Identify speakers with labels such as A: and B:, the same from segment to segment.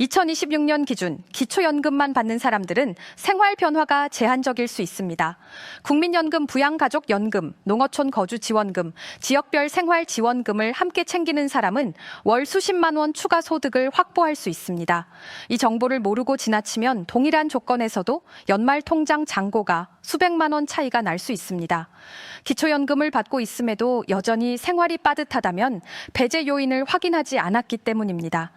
A: 2026년 기준 기초연금만 받는 사람들은 생활 변화가 제한적일 수 있습니다. 국민연금 부양가족연금, 농어촌 거주지원금, 지역별 생활지원금을 함께 챙기는 사람은 월 수십만 원 추가 소득을 확보할 수 있습니다. 이 정보를 모르고 지나치면 동일한 조건에서도 연말 통장 잔고가 수백만 원 차이가 날 수 있습니다. 기초연금을 받고 있음에도 여전히 생활이 빠듯하다면 배제 요인을 확인하지 않았기 때문입니다.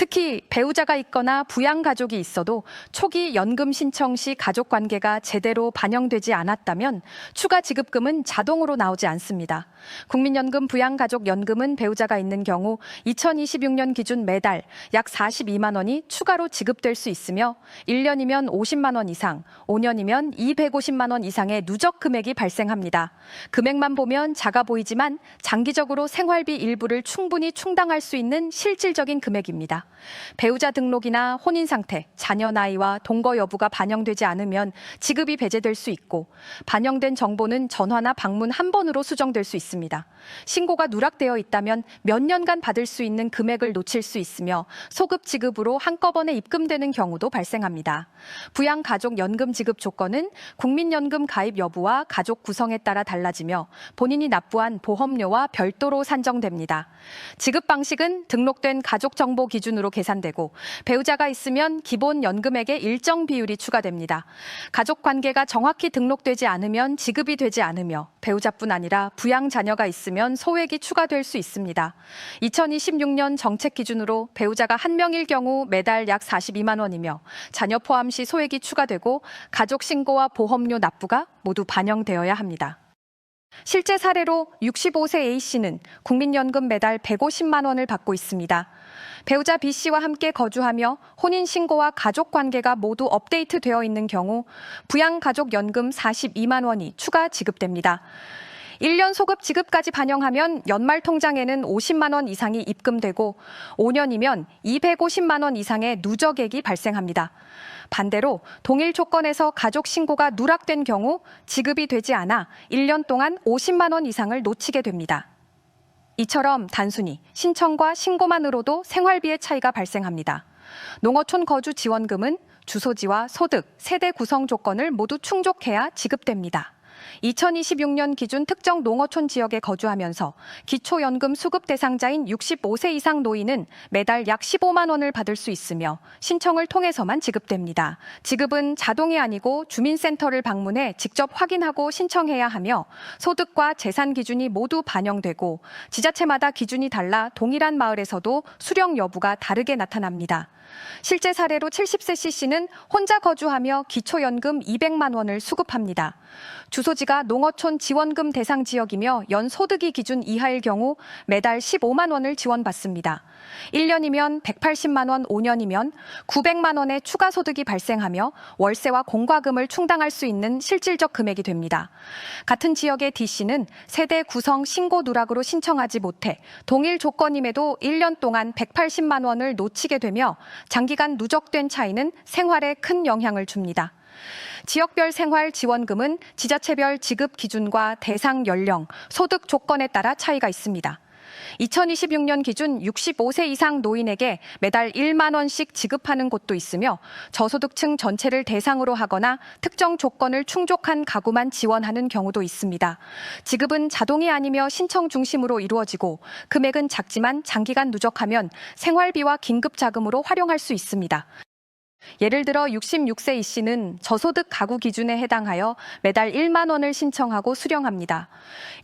A: 특히 배우자가 있거나 부양 가족이 있어도 초기 연금 신청 시 가족 관계가 제대로 반영되지 않았다면 추가 지급금은 자동으로 나오지 않습니다. 국민연금 부양 가족 연금은 배우자가 있는 경우 2026년 기준 매달 약 42만 원이 추가로 지급될 수 있으며 1년이면 50만 원 이상, 5년이면 250만 원 이상의 누적 금액이 발생합니다. 금액만 보면 작아 보이지만 장기적으로 생활비 일부를 충분히 충당할 수 있는 실질적인 금액입니다. 배우자 등록이나 혼인 상태, 자녀 나이와 동거 여부가 반영되지 않으면 지급이 배제될 수 있고 반영된 정보는 전화나 방문 한 번으로 수정될 수 있습니다. 신고가 누락되어 있다면 몇 년간 받을 수 있는 금액을 놓칠 수 있으며 소급 지급으로 한꺼번에 입금되는 경우도 발생합니다. 부양 가족 연금 지급 조건은 국민연금 가입 여부와 가족 구성에 따라 달라지며 본인이 납부한 보험료와 별도로 산정됩니다. 지급 방식은 등록된 가족 정보 기준 으로 계산되고 배우자가 있으면 기본 연금액의 일정 비율이 추가됩니다. 가족 관계가 정확히 등록되지 않으면 지급이 되지 않으며 배우자뿐 아니라 부양 자녀가 있으면 소액이 추가될 수 있습니다. 2026년 정책 기준으로 배우자가 한 명일 경우 매달 약 42만 원이며 자녀 포함 시 소액이 추가되고 가족 신고와 보험료 납부가 모두 반영되어야 합니다. 실제 사례로 65세 A씨는 국민연금 매달 150만 원을 받고 있습니다. 배우자 B씨와 함께 거주하며 혼인신고와 가족 관계가 모두 업데이트되어 있는 경우 부양가족연금 42만 원이 추가 지급됩니다. 1년 소급 지급까지 반영하면 연말 통장에는 50만 원 이상이 입금되고 5년이면 250만 원 이상의 누적액이 발생합니다. 반대로 동일 조건에서 가족 신고가 누락된 경우 지급이 되지 않아 1년 동안 50만 원 이상을 놓치게 됩니다. 이처럼 단순히 신청과 신고만으로도 생활비의 차이가 발생합니다. 농어촌 거주 지원금은 주소지와 소득, 세대 구성 조건을 모두 충족해야 지급됩니다. 2026년 기준 특정 농어촌 지역에 거주하면서 기초연금 수급 대상자인 65세 이상 노인은 매달 약 15만 원을 받을 수 있으며 신청을 통해서만 지급됩니다. 지급은 자동이 아니고 주민센터를 방문해 직접 확인하고 신청해야 하며 소득과 재산 기준이 모두 반영되고 지자체마다 기준이 달라 동일한 마을에서도 수령 여부가 다르게 나타납니다. 실제 사례로 70세 C씨는 혼자 거주하며 기초연금 200만 원을 수급합니다. 주소지가 농어촌 지원금 대상 지역이며 연 소득이 기준 이하일 경우 매달 15만 원을 지원받습니다. 1년이면 180만 원, 5년이면 900만 원의 추가 소득이 발생하며 월세와 공과금을 충당할 수 있는 실질적 금액이 됩니다. 같은 지역의 D씨는 세대 구성 신고 누락으로 신청하지 못해 동일 조건임에도 1년 동안 180만 원을 놓치게 되며 장기간 누적된 차이는 생활에 큰 영향을 줍니다. 지역별 생활 지원금은 지자체별 지급 기준과 대상 연령, 소득 조건에 따라 차이가 있습니다. 2026년 기준 65세 이상 노인에게 매달 1만 원씩 지급하는 곳도 있으며 저소득층 전체를 대상으로 하거나 특정 조건을 충족한 가구만 지원하는 경우도 있습니다. 지급은 자동이 아니며 신청 중심으로 이루어지고 금액은 작지만 장기간 누적하면 생활비와 긴급 자금으로 활용할 수 있습니다. 예를 들어 66세 이 씨는 저소득 가구 기준에 해당하여 매달 1만 원을 신청하고 수령합니다.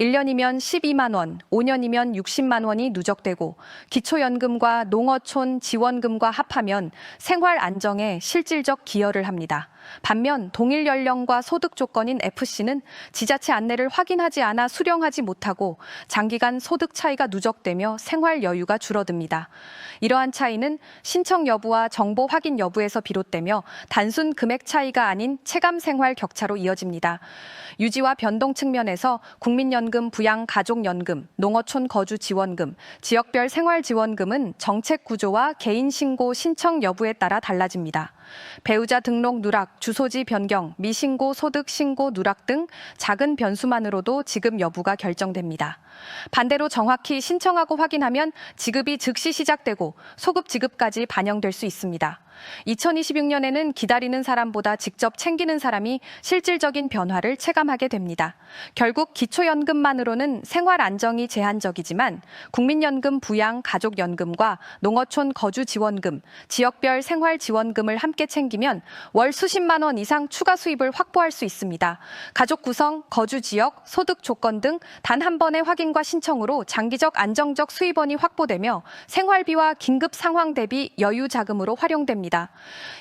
A: 1년이면 12만 원, 5년이면 60만 원이 누적되고 기초연금과 농어촌 지원금과 합하면 생활 안정에 실질적 기여를 합니다. 반면 동일 연령과 소득 조건인 F씨는 지자체 안내를 확인하지 않아 수령하지 못하고 장기간 소득 차이가 누적되며 생활 여유가 줄어듭니다. 이러한 차이는 신청 여부와 정보 확인 여부에서 비롯되며 단순 금액 차이가 아닌 체감 생활 격차로 이어집니다. 유지와 변동 측면에서 국민연금, 부양 가족연금, 농어촌 거주 지원금, 지역별 생활 지원금은 정책 구조와 개인 신고 신청 여부에 따라 달라집니다. 배우자 등록 누락, 주소지 변경, 미신고 소득 신고 누락 등 작은 변수만으로도 지급 여부가 결정됩니다. 반대로 정확히 신청하고 확인하면 지급이 즉시 시작되고 소급 지급까지 반영될 수 있습니다. 2026년에는 기다리는 사람보다 직접 챙기는 사람이 실질적인 변화를 체감하게 됩니다. 결국 기초연금만으로는 생활 안정이 제한적이지만 국민연금 부양 가족연금과 농어촌 거주 지원금, 지역별 생활 지원금을 함께 챙기면 월 수십만 원 이상 추가 수입을 확보할 수 있습니다. 가족 구성, 거주 지역, 소득 조건 등 단 한 번의 확인과 신청으로 장기적 안정적 수입원이 확보되며 생활비와 긴급 상황 대비 여유 자금으로 활용됩 니다.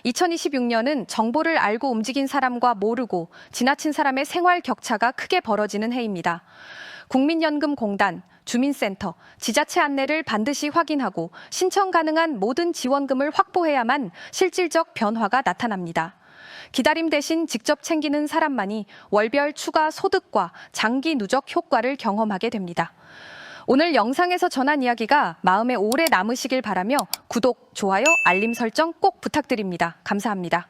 A: 2026년은 정보를 알고 움직인 사람과 모르고 지나친 사람의 생활 격차가 크게 벌어지는 해입니다. 국민연금공단, 주민센터, 지자체 안내를 반드시 확인하고 신청 가능한 모든 지원금을 확보해야만 실질적 변화가 나타납니다. 기다림 대신 직접 챙기는 사람만이 월별 추가 소득과 장기 누적 효과를 경험하게 됩니다. 오늘 영상에서 전한 이야기가 마음에 오래 남으시길 바라며 구독, 좋아요, 알림 설정 꼭 부탁드립니다. 감사합니다.